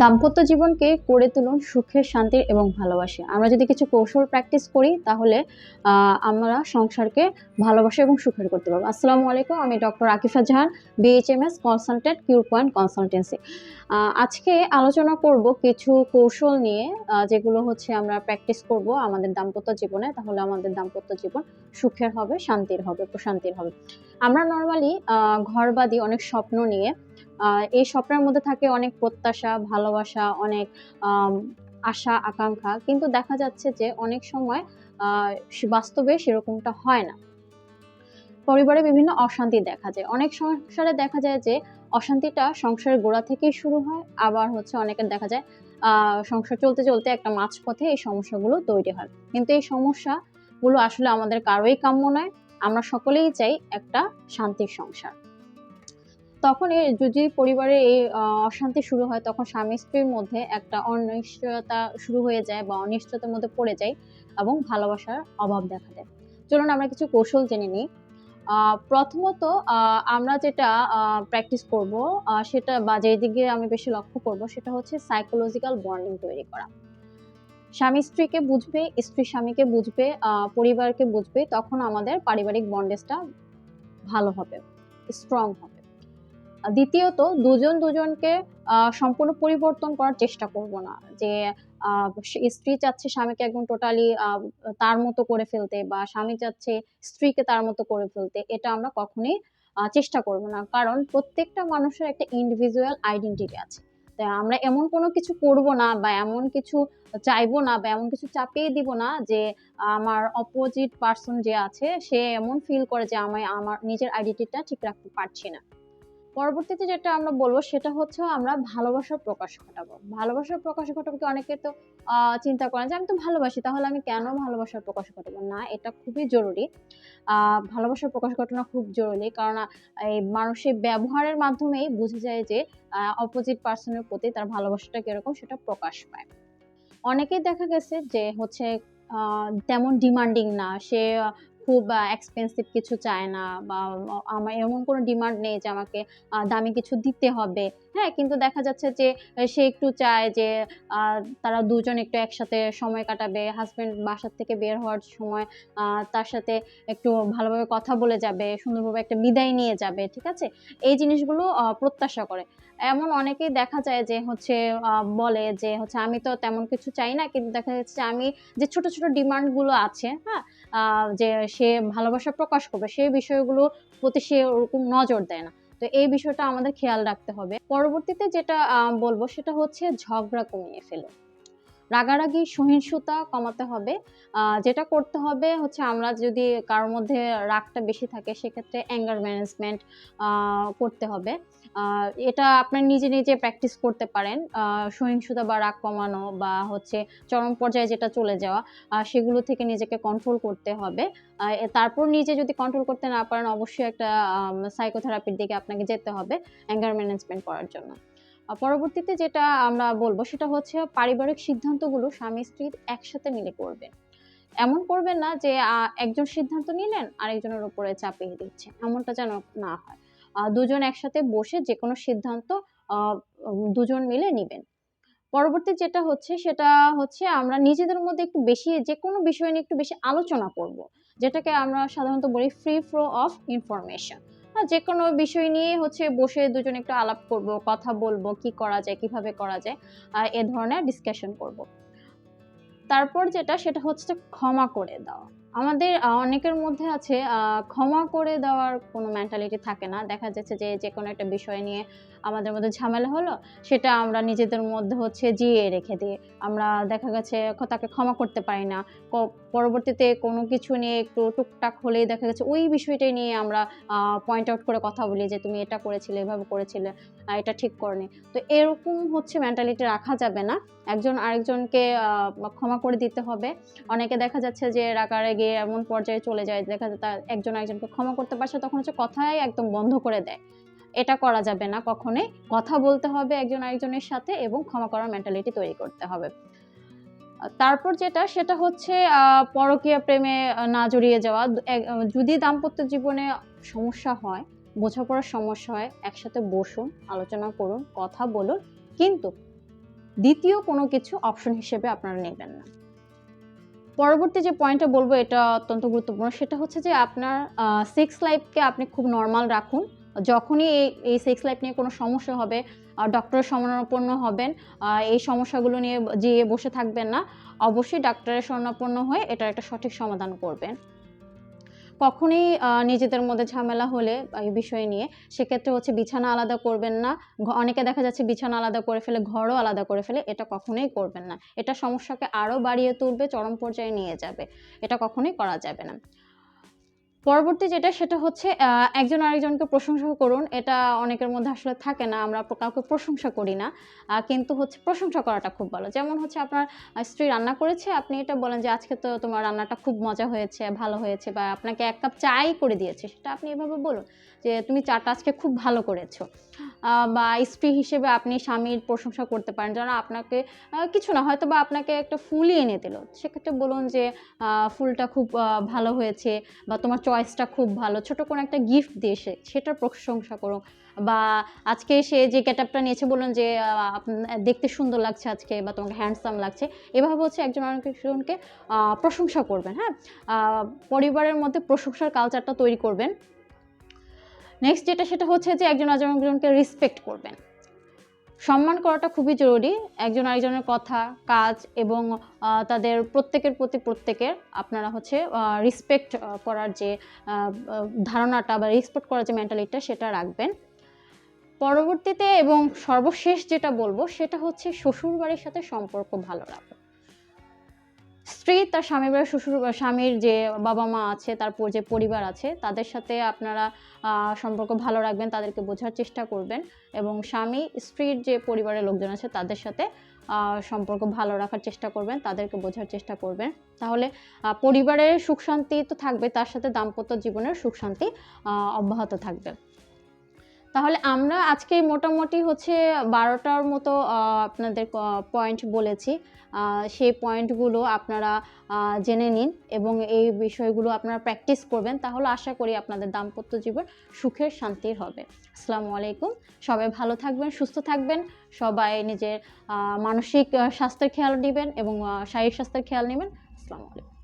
দাম্পত্য জীবনকে করে তুলুন সুখের শান্তির এবং ভালোবাসা। আমরা যদি কিছু কৌশল প্র্যাকটিস করি, তাহলে আমরা সংসারকে ভালোবাসা এবং সুখের করতে পারব। আসসালামু আলাইকুম, আমি doctor Akifa Jahan BHMS consultant cure point consultancy আজকে আলোচনা করব কিছু কৌশল নিয়ে যেগুলো হচ্ছে আমরা প্র্যাকটিস করব আমাদের দাম্পত্য জীবনে। তাহলে আমাদের দাম্পত্য জীবন সুখের হবে, শান্তির হবে, প্রশান্তির হবে। আমরা নর্মালি ঘরবাদী অনেক স্বপ্ন নিয়ে এই স্বপ্নের মধ্যে থাকে অনেক প্রত্যাশা, ভালোবাসা, অনেক আশা, আকাঙ্ক্ষা। কিন্তু দেখা যাচ্ছে যে অনেক সময় বাস্তবে সেরকমটা হয় না। পরিবারে বিভিন্ন অশান্তি দেখা যায়। অনেক সংসারে দেখা যায় যে অশান্তিটা সংসারের গোড়া থেকেই শুরু হয়। আবার হচ্ছে অনেকের দেখা যায় সংসার চলতে চলতে একটা মাঝপথে এই সমস্যাগুলো তৈরি হয়। কিন্তু এই সমস্যাগুলো আসলে আমাদের কারোই কাম্য নয়। আমরা সকলেই চাই একটা শান্তির সংসার। তখন যদি পরিবারে এই অশান্তি শুরু হয়, তখন স্বামী স্ত্রীর মধ্যে একটা অনিশ্চয়তা শুরু হয়ে যায় বা অনিশ্চয়তার মধ্যে পড়ে যায় এবং ভালোবাসার অভাব দেখা দেয়। চলুন আমরা কিছু কৌশল জেনে নিই। প্রথমত আমরা যেটা প্র্যাকটিস করব সেটা বা যেই দিকে আমি বেশি লক্ষ্য করব সেটা হচ্ছে সাইকোলজিক্যাল বন্ডিং তৈরি করা। স্বামী স্ত্রীকে বুঝবে, স্ত্রী স্বামীকে বুঝবে পরিবারকে বুঝবে, তখন আমাদের পারিবারিক বন্ডেজটা ভালো হবে স্ট্রং হবে। দ্বিতীয়ত দুজন দুজনকে সম্পূর্ণ পরিবর্তন করার চেষ্টা করব না। যে স্ত্রী চাচ্ছে স্বামীকে একদম টোটালি তার মতো করে ফেলতে বা স্বামী চাচ্ছে স্ত্রীকে তার মতো করে ফেলতে, এটা আমরা কখনোই চেষ্টা করব না। কারণ প্রত্যেকটা মানুষের একটা ইন্ডিভিজুয়াল আইডেন্টিটি আছে। তাই আমরা এমন কোনো কিছু করব না বা এমন কিছু চাইব না বা এমন কিছু চাপিয়ে দিব না যে, আমার অপোজিট পার্সন যে আছে, সে এমন ফিল করে যে আমি আমার, নিজের আইডেন্টিটিটা ঠিক রাখতে পারছি না। পরবর্তীতে যেটা আমরা বলব সেটা হচ্ছে আমরা ভালোবাসার প্রকাশ ঘটাবো। ভালোবাসার প্রকাশ ঘটাবো অনেকে তো চিন্তা করেন যে আমি তো ভালোবাসি তাহলে আমি কেন ভালোবাসার প্রকাশ ঘটাবো? না এটা খুবই জরুরি। আহ, ভালোবাসার প্রকাশ ঘটানো খুব জরুরি কারণ এই মানুষের ব্যবহারের মাধ্যমেই বোঝা যায় যে অপোজিট পার্সনের প্রতি তার ভালোবাসাটা কীরকম সেটা প্রকাশ পায়। অনেকেই দেখা গেছে যে হচ্ছে তেমন ডিমান্ডিং না। সে খুব এক্সপেন্সিভ কিছু চায় না বা আমার এমন কোনো ডিমান্ড নেই যে আমাকে দামি কিছু দিতে হবে। হ্যাঁ কিন্তু দেখা যাচ্ছে যে সে একটু চায় যে তারা দুজন একটু একসাথে সময় কাটাবে হাজব্যান্ড বাসার থেকে বের হওয়ার সময় তার সাথে একটু ভালোভাবে কথা বলে যাবে, সুন্দরভাবে একটা বিদায় নিয়ে যাবে, ঠিক আছে? এই জিনিসগুলো প্রত্যাশা করে। এমন অনেকেই দেখা যায় যে হচ্ছে বলে যে হচ্ছে, আমি তো তেমন কিছু চাই না। কিন্তু দেখা যাচ্ছে আমি যে ছোট ছোট ডিমান্ডগুলো আছে হ্যাঁ যে সে ভালোবাসা প্রকাশ করবে সেই বিষয়গুলো প্রতি সে ওরকম নজর দেয় না। তো এই বিষয়টা আমাদের খেয়াল রাখতে হবে। পরবর্তীতে যেটা বলব সেটা হচ্ছে ঝগড়া কমিয়ে ফেলো। রাগারাগি, সহিংসতা কমাতে হবে। যেটা করতে হবে হচ্ছে আমরা যদি কারোর মধ্যে রাগটা বেশি থাকে, সেক্ষেত্রে অ্যাঙ্গার ম্যানেজমেন্ট করতে হবে। এটা আপনার নিজে নিজে প্র্যাকটিস করতে পারেন। সহিংসতা বা রাগ কমানো বা হচ্ছে চরম পর্যায়ে যেটা চলে যাওয়া সেগুলো থেকে নিজেকে কন্ট্রোল করতে হবে। তারপর নিজে যদি কন্ট্রোল করতে না পারেন, অবশ্যই একটা সাইকোথেরাপির দিকে আপনাকে যেতে হবে অ্যাঙ্গার ম্যানেজমেন্ট করার জন্য। পরবর্তীতে যেটা আমরা বলব সেটা হচ্ছে পারিবারিক সিদ্ধান্তগুলো স্বামী স্ত্রী একসাথে মিলে করবেন। এমন করবেন না যে একজন সিদ্ধান্ত নিলেন, আরেকজনের উপরে চাপিয়ে দিচ্ছে। এমনটা যেন না হয়। দুজন একসাথে বসে যে কোনো সিদ্ধান্ত দুজন মিলে নিবেন। পরবর্তী যেটা হচ্ছে, সেটা হচ্ছে আমরা নিজেদের মধ্যে একটু বেশি যে কোনো বিষয় নিয়ে একটু বেশি আলোচনা করব। যেটাকে আমরা সাধারণত বলি ফ্রি ফ্লো অফ ইনফরমেশন যে কোনো বিষয় নিয়ে হচ্ছে বসে দুজন একটু আলাপ করব, কথা বলব, কি করা যায়, কীভাবে করা যায় এ ধরনের ডিসকাশন করব। তারপর যেটা, সেটা হচ্ছে ক্ষমা করে দেওয়া। আমাদের অনেকের মধ্যে আছে ক্ষমা করে দেওয়ার কোনো মেন্টালিটি থাকে না। দেখা যাচ্ছে যে যে কোনো একটা বিষয় নিয়ে আমাদের মধ্যে ঝামেলা হলো, সেটা আমরা নিজেদের মধ্যে হচ্ছে জিয়ে রেখে দিই। আমরা দেখা গেছে তাকে ক্ষমা করতে পারি না। পরবর্তীতে কোনো কিছু নিয়ে একটু টুকটাক হলেই দেখা গেছে ওই বিষয়টাই নিয়ে আমরা পয়েন্ট আউট করে কথা বলি যে, তুমি এটা করেছিলে, এভাবে করেছিলে এটা ঠিক করনি। তো এরকম হচ্ছে মেন্টালিটি রাখা যাবে না। একজন আরেকজনকে ক্ষমা করে দিতে হবে। অনেকে দেখা যাচ্ছে যে, রাগারে গিয়ে এমন পর্যায়ে চলে যায়, দেখা যায় একজন আরেকজনকে ক্ষমা করতে পারছে, তখন হচ্ছে কথাই একদম বন্ধ করে দেয়। এটা করা যাবে না কখনোই। কথা বলতে হবে একজন আরেকজনের সাথে এবং ক্ষমা করার মেন্টালিটি তৈরি করতে হবে। তারপর যেটা, সেটা হচ্ছে পরকীয়া প্রেমে না জড়িয়ে যাওয়া। যদি দাম্পত্য জীবনে সমস্যা হয়, বোঝাপড়ার সমস্যা হয়, একসাথে বসুন, আলোচনা করুন, কথা বলুন, কিন্তু দ্বিতীয় কোনো কিছু অপশন হিসেবে আপনারা নেবেন না। পরবর্তী যে পয়েন্টটা বলব, এটা অত্যন্ত গুরুত্বপূর্ণ, সেটা হচ্ছে যে আপনার সেক্স লাইফকে আপনি খুব নর্মাল রাখুন। যখনই এই এই সেক্স লাইফ নিয়ে কোনো সমস্যা হবে ডক্টরের শরণাপন্ন হবেন এই সমস্যাগুলো নিয়ে যেয়ে বসে থাকবেন না, অবশ্যই ডাক্তারের শরণাপন্ন হয়ে এটার একটা সঠিক সমাধান করবেন। কখনই নিজেদের মধ্যে ঝামেলা হলে এই বিষয় নিয়ে, সেক্ষেত্রে হচ্ছে বিছানা আলাদা করবেন না অনেকে দেখা যাচ্ছে বিছানা আলাদা করে ফেলে, ঘরও আলাদা করে ফেলে, এটা কখনোই করবেন না। এটা সমস্যাকে আরও বাড়িয়ে তুলবে, চরম পর্যায়ে নিয়ে যাবে, এটা কখনোই করা যাবে না। পরবর্তী যেটা, সেটা হচ্ছে একজন আরেকজনকে প্রশংসা করুন। এটা অনেকের মধ্যে আসলে থাকে না, আমরা কাউকে প্রশংসা করি না। কিন্তু হচ্ছে প্রশংসা করাটা খুব ভালো। যেমন হচ্ছে আপনার স্ত্রী রান্না করেছে, আপনি এটা বলেন যে, আজকে তো তোমার রান্নাটা খুব মজা হয়েছে, ভালো হয়েছে বা আপনাকে এক কাপ চাই করে দিয়েছে সেটা আপনি এভাবে বলুন যে, তুমি চাটা আজকে খুব ভালো করেছ। বা স্ত্রী হিসেবে আপনি স্বামীর প্রশংসা করতে পারেন যেন আপনাকে কিছু না, হয়তো বা আপনাকে একটা ফুলই এনে দিল। সেক্ষেত্রে বলুন যে ফুলটা খুব ভালো হয়েছে বা তোমার চয়েসটা খুব ভালো। ছোট কোনো একটা গিফট দিয়ে সে, সেটার প্রশংসা করো বা আজকে সে যে গেটআপটা নিয়েছে, বলুন যে দেখতে সুন্দর লাগছে আজকে বা তোমাকে হ্যান্ডসাম লাগছে, এভাবে হচ্ছে একজন আরেকজনকে প্রশংসা করবেন হ্যাঁ? পরিবারের মধ্যে প্রশংসার কালচারটা তৈরি করবেন। নেক্সট যেটা, সেটা হচ্ছে যে একজন আরেকজনকে রেসপেক্ট করবেন। সম্মান করাটা খুবই জরুরি। একজন আরেকজনের কথা, কাজ এবং তাদের প্রত্যেকের প্রতি প্রত্যেকের আপনারা হচ্ছে রিসপেক্ট করার যে ধারণাটা বা রেসপেক্ট করার যে মেন্টালিটিটা সেটা রাখবেন। পরবর্তীতে এবং সর্বশেষ যেটা বলব সেটা হচ্ছে শ্বশুর বাড়ির সাথে সম্পর্ক ভালো রাখো। স্ত্রী, তার বাড়ির শ্বশুর স্বামীর যে বাবা মা আছে, তারপর যে পরিবার আছে, তাদের সাথে আপনারা সম্পর্ক ভালো রাখবেন, তাদেরকে বোঝার চেষ্টা করবেন এবং স্বামী, স্ত্রীর যে পরিবারের লোকজন আছে, তাদের সাথে সম্পর্ক ভালো রাখার চেষ্টা করবেন, তাদেরকে বোঝার চেষ্টা করবেন। তাহলে পরিবারের সুখ শান্তি তো থাকবে, তার সাথে দাম্পত্য জীবনের সুখ শান্তি অব্যাহত থাকবে। তাহলে আমরা আজকে মোটামুটি হচ্ছে বারোটার মতো আপনাদের পয়েন্ট বলেছি। সেই পয়েন্টগুলো আপনারা জেনে নিন এবং এই বিষয়গুলো আপনারা প্র্যাকটিস করবেন। তাহলে আশা করি আপনাদের দাম্পত্য জীবন সুখের শান্তির হবে। আসসালামু আলাইকুম। সবাই ভালো থাকবেন, সুস্থ থাকবেন। সবাই নিজের মানসিক স্বাস্থ্যের খেয়াল নেবেন এবং শারীরিক স্বাস্থ্যের খেয়াল নেবেন। আসসালামু আলাইকুম।